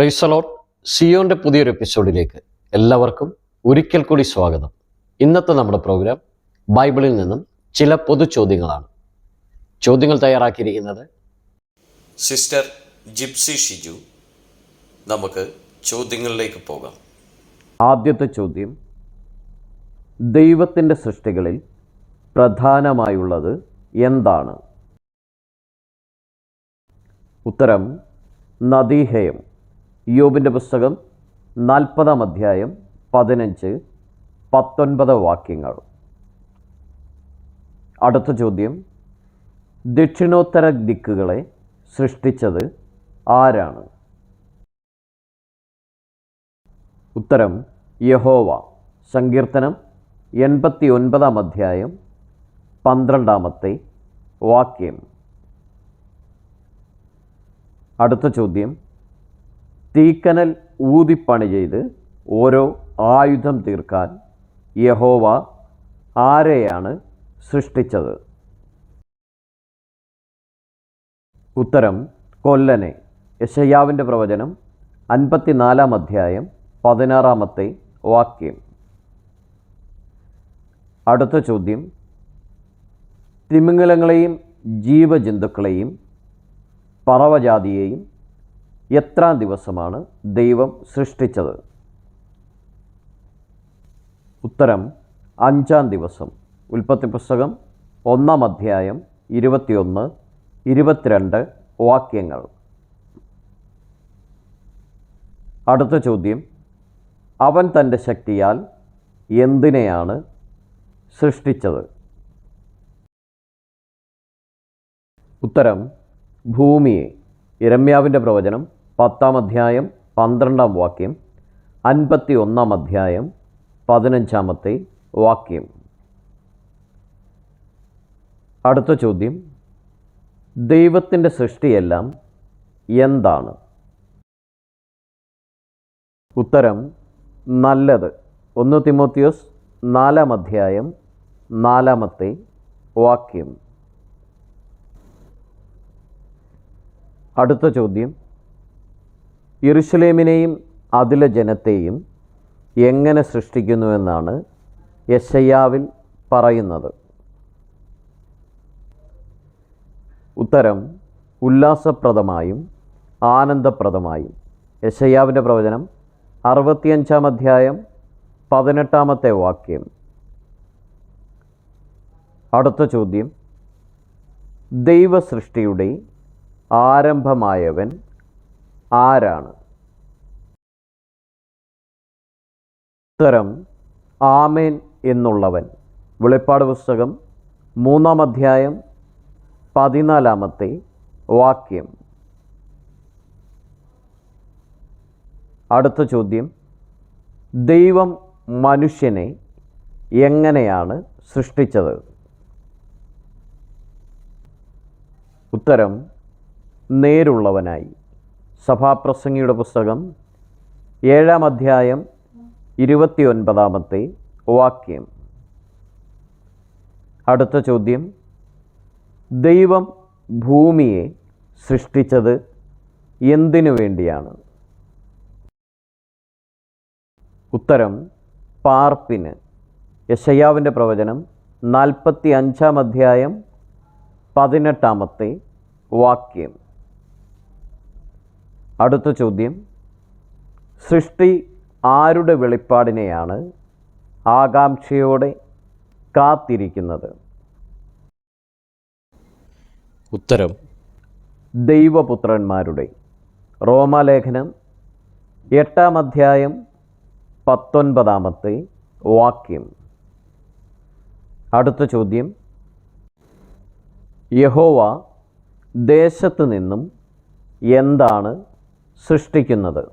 പ്രൈസലോട്ട് സിയോന്റെ പുതിയൊരു എപ്പിസോഡിലേക്ക് എല്ലാവർക്കും ഒരിക്കൽ കൂടി സ്വാഗതം. ഇന്നത്തെ നമ്മുടെ പ്രോഗ്രാം ബൈബിളിൽ നിന്നും ചില പൊതു ചോദ്യങ്ങളാണ്. ചോദ്യങ്ങൾ തയ്യാറാക്കിയിരിക്കുന്നത് സിസ്റ്റർ ജിപ്സി ഷിജു നമുക്ക് ചോദ്യങ്ങളിലേക്ക് പോകാം. ആദ്യത്തെ ചോദ്യം ദൈവത്തിന്റെ സൃഷ്ടികളിൽ പ്രധാനമായുള്ളത് എന്താണ്? ഉത്തരം നദീഹയം. യോബിന്റെ പുസ്തകം നാൽപ്പതാം അധ്യായം പതിനഞ്ച് പത്തൊൻപത് വാക്യങ്ങൾ. അടുത്ത ചോദ്യം ദക്ഷിണോത്തര ദിക്കുകളെ സൃഷ്ടിച്ചത് ആരാണ്? ഉത്തരം യഹോവ. സങ്കീർത്തനം എൺപത്തി ഒൻപതാം അധ്യായം പന്ത്രണ്ടാമത്തെ വാക്യം. അടുത്ത ചോദ്യം തീക്കനൽ ഊതിപ്പണി ചെയ്ത് ഓരോ ആയുധം തീർക്കാൻ യഹോവ ആരെയാണ് സൃഷ്ടിച്ചത്? ഉത്തരം കൊല്ലനെ. യശയ്യാവിന്റെ പ്രവചനം അൻപത്തിനാലാം അധ്യായം പതിനാറാമത്തെ വാക്യം. അടുത്ത ചോദ്യം തിമിംഗലങ്ങളെയും ജീവജന്തുക്കളെയും പറവജാതിയെയും എത്രാം ദിവസമാണ് ദൈവം സൃഷ്ടിച്ചത്? ഉത്തരം അഞ്ചാം ദിവസം. ഉൽപ്പത്തി പുസ്തകം ഒന്നാം അധ്യായം ഇരുപത്തിയൊന്ന് ഇരുപത്തിരണ്ട് വാക്യങ്ങൾ. അടുത്ത ചോദ്യം അവൻ തന്റെ ശക്തിയാൽ എന്തിനെയാണ് സൃഷ്ടിച്ചത്? ഉത്തരം ഭൂമിയെ ഇരമ്യാവിന്റെ പ്രവചനം പത്താം അധ്യായം പന്ത്രണ്ടാം വാക്യം അൻപത്തി ഒന്നാം അധ്യായം പതിനഞ്ചാമത്തെ വാക്യം. അടുത്ത ചോദ്യം ദൈവത്തിന്റെ സൃഷ്ടിയെല്ലാം എന്താണ്? ഉത്തരം നല്ലത്. ഒന്ന് തിമോത്തിയോസ് നാലാം അധ്യായം നാലാമത്തെ വാക്യം. അടുത്ത ചോദ്യം യെരുശലേമിനെയും അതിലെ ജനത്തെയും എങ്ങനെ സൃഷ്ടിക്കുന്നുവെന്നാണ് യശയ്യാവിൽ പറയുന്നത്. ഉത്തരം ഉല്ലാസപ്രദമായും ആനന്ദപ്രദമായും. യശയ്യാവിന്റെ പ്രവചനം അറുപത്തിയഞ്ചാം അധ്യായം പതിനെട്ടാമത്തെ വാക്യം. അടുത്ത ചോദ്യം ദൈവസൃഷ്ടിയുടെ ആരംഭമായവൻ ആരാണ്? ഉത്തരം ആമേൻ എന്നുള്ളവൻ. വെളിപ്പാട് പുസ്തകം മൂന്നാം അധ്യായം പതിനാലാമത്തെ വാക്യം. അടുത്ത ചോദ്യം ദൈവം മനുഷ്യനെ എങ്ങനെയാണ് സൃഷ്ടിച്ചത്? ഉത്തരം നേരുള്ളവനായി. സഭാപ്രസംഗിയുടെ പുസ്തകം ഏഴാം അധ്യായം ഇരുപത്തിയൊൻപതാമത്തെ വാക്യം. അടുത്ത ചോദ്യം. ദൈവം ഭൂമിയെ സൃഷ്ടിച്ചത് എന്തിനു വേണ്ടിയാണ്? ഉത്തരം പാർപ്പിന്. യശയ്യാവിന്റെ പ്രവചനം നാൽപ്പത്തി അഞ്ചാം അധ്യായം പതിനെട്ടാമത്തെ വാക്യം. അടുത്ത ചോദ്യം. സൃഷ്ടി ആരുടെ വെളിപ്പാടിനെയാണ് ആകാംക്ഷയോടെ കാത്തിരിക്കുന്നത്? ഉത്തരം. ദൈവപുത്രന്മാരുടെ. റോമാലേഖനം എട്ടാം അധ്യായം പത്തൊൻപതാമത്തെ വാക്യം. അടുത്ത ചോദ്യം. യഹോവ ദേശത്തു നിന്നും എന്താണ് സൃഷ്ടിക്കുന്നത്.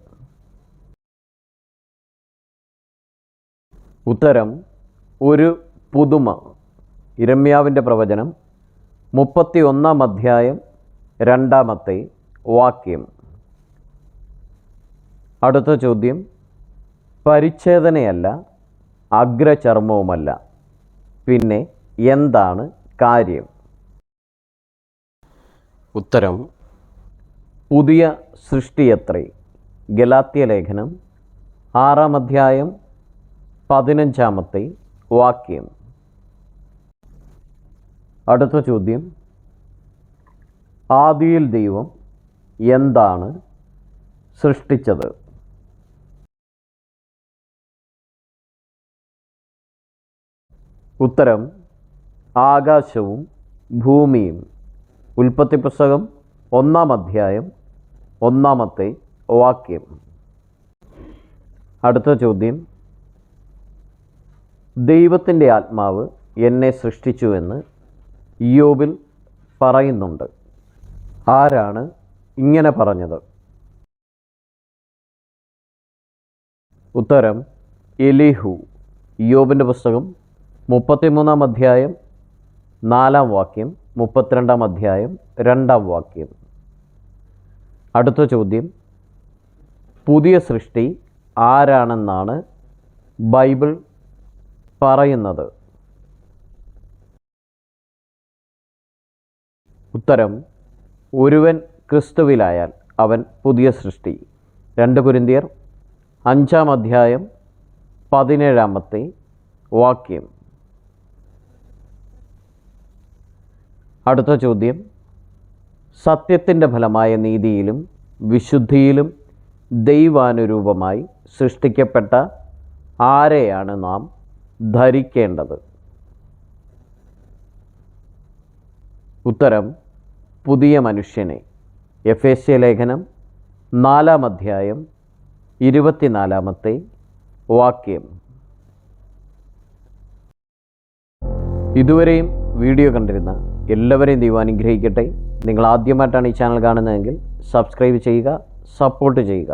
ഉത്തരം ഒരു പുതുമ. ഇരമ്യാവിന്റെ പ്രവചനം മുപ്പത്തി ഒന്നാം അധ്യായം രണ്ടാമത്തെ വാക്യം. അടുത്ത ചോദ്യം പരിച്ഛേദനയല്ല അഗ്രചർമ്മവുമല്ല. പിന്നെ എന്താണ് കാര്യം? ഉത്തരം പുതിയ സൃഷ്ടിയത്രേ. ഗലാത്യ ലേഖനം ആറാം അധ്യായം പതിനഞ്ചാമത്തെ വാക്യം. അടുത്ത ചോദ്യം. ആദിയിൽ ദൈവം എന്താണ് സൃഷ്ടിച്ചത്? ഉത്തരം ആകാശവും ഭൂമിയും. ഉൽപ്പത്തി പുസ്തകം ഒന്നാം അധ്യായം ഒന്നാമത്തെ വാക്യം. അടുത്ത ചോദ്യം. ദൈവത്തിന്റെ ആത്മാവ് എന്നെ സൃഷ്ടിച്ചുവെന്ന് യോബിൽ പറയുന്നുണ്ട്. ആരാണ് ഇങ്ങനെ പറഞ്ഞത്? ഉത്തരം എലിഹു. യോബിന്റെ പുസ്തകം മുപ്പത്തിമൂന്നാം അധ്യായം നാലാം വാക്യം മുപ്പത്തിരണ്ടാം അധ്യായം രണ്ടാം വാക്യം. അടുത്ത ചോദ്യം. പുതിയ സൃഷ്ടി ആരാണെന്നാണ് ബൈബിൾ പറയുന്നത്? ഉത്തരം ഒരുവൻ ക്രിസ്തുവിലായാൽ അവൻ പുതിയ സൃഷ്ടി. രണ്ട് കുരിന്തിയർ അഞ്ചാം അധ്യായം പതിനേഴാമത്തെ വാക്യം. അടുത്ത ചോദ്യം. സത്യത്തിന്റെ ഫലമായ നീതിയിലും വിശുദ്ധിയിലും ദൈവാനുരൂപമായി സൃഷ്ടിക്കപ്പെട്ട ആരെയാണ് നാം ധരിക്കേണ്ടത്? ഉത്തരം പുതിയ മനുഷ്യനെ. എഫ് എസ് എ ലേഖനം നാലാം അധ്യായം ഇരുപത്തിനാലാമത്തെ വാക്യം. ഇതുവരെയും വീഡിയോ കണ്ടിരുന്ന എല്ലാവരെയും ദൈവം അനുഗ്രഹിക്കട്ടെ. നിങ്ങൾ ആദ്യമായിട്ടാണ് ഈ ചാനൽ കാണുന്നതെങ്കിൽ സബ്സ്ക്രൈബ് ചെയ്യുക സപ്പോർട്ട് ചെയ്യുക.